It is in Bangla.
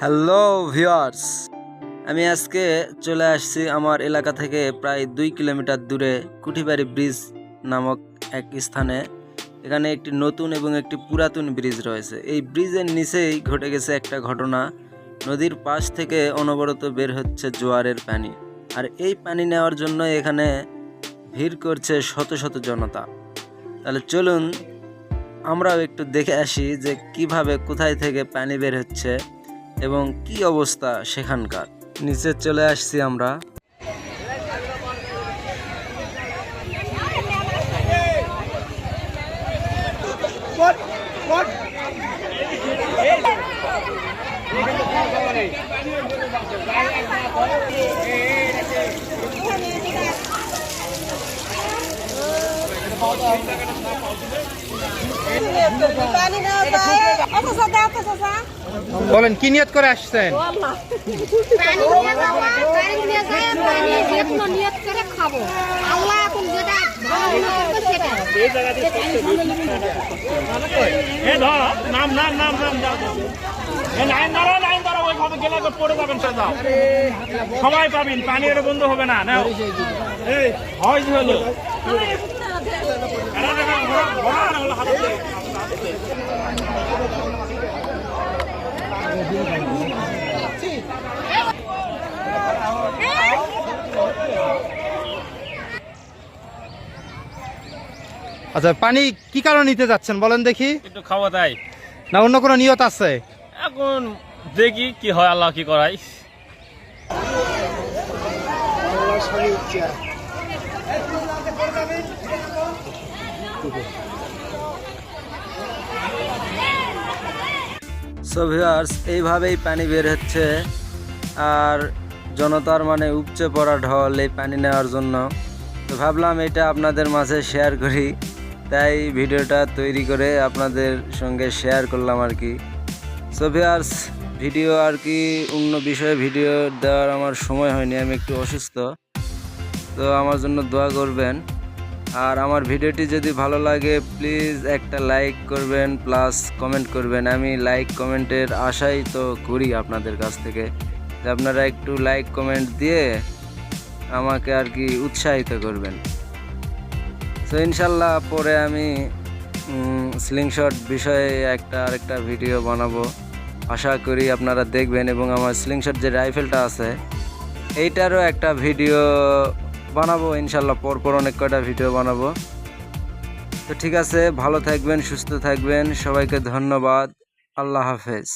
হ্যালো ভিওয়ার্স আমি আজকে চলে আসছি আমার এলাকা থেকে প্রায় দুই কিলোমিটার দূরে কুঠিবাড়ি ব্রিজ নামক এক স্থানে। এখানে একটি নতুন এবং একটি পুরাতন ব্রিজ রয়েছে। এই ব্রিজের নিচেই ঘটে গেছে একটা ঘটনা। নদীর পাশ থেকে অনবরত বের হচ্ছে জোয়ারের পানি। আর এই পানি নেওয়ার জন্য এখানে ভিড় করছে শত শত জনতা। তাহলে চলুন, আমরাও একটু দেখে আসি যে কীভাবে কোথায় থেকে পানি বের হচ্ছে। এবং কি অবস্থা সেখানকার? নিচে চলে আসছি আমরা। পানি নেওয়া বলেন কি নিয়ত করে আসছেন? মনে নাম নাম নাম নাম যাও এ লাইন ধরো লাইন ধরো ওইভাবে গেলে পড়ে যাবেন সাদা সবাই পাবেন পানি এটা বন্ধ হবে না নাও। এই হয় হলো। না হাতে আচ্ছা পানি কি কারণে নিতে যাচ্ছেন? বলেন দেখি। একটু খাওয়া তাই না অন্য কোনো নিয়ত আছে? এখন দেখি কি হয় আল্লাহ কি করাই এইভাবেই পানি বের হচ্ছে আর জনতার মানে উপচে পড়া ঢল এই পানি নেওয়ার জন্য। তো ভাবলাম এটা আপনাদের মাঝে শেয়ার করি। তাই ভিডিওটা তৈরি করে আপনাদের সঙ্গে শেয়ার করলাম আর কি। সো ভিউয়ার্স ভিডিও আর কি অন্য বিষয়ে ভিডিও দেওয়ার আমার সময় হয়নি, আমি একটু অসুস্থ। তো আমার জন্য দোয়া করবেন। আর আমার ভিডিওটি যদি ভালো লাগে প্লিজ একটা লাইক করবেন প্লাস কমেন্ট করবেন। আমি লাইক কমেন্টের আশাই তো করি আপনাদের কাছ থেকে। আপনারা একটু লাইক কমেন্ট দিয়ে আমাকে আর কি উৎসাহিত করবেন। তো ইনশাল্লাহ পরে আমি স্লিংশট বিষয়ে একটা আরেকটা ভিডিও বানাবো। আশা করি আপনারা দেখবেন এবং আমার স্লিংশট যে রাইফেলটা আছে, এইটারও একটা ভিডিও বানাবো। ইনশাল্লাহ পরপর অনেক কয়টা ভিডিও বানাবো। তো ঠিক আছে, ভালো থাকবেন, সুস্থ থাকবেন। সবাইকে ধন্যবাদ। আল্লাহ হাফেজ।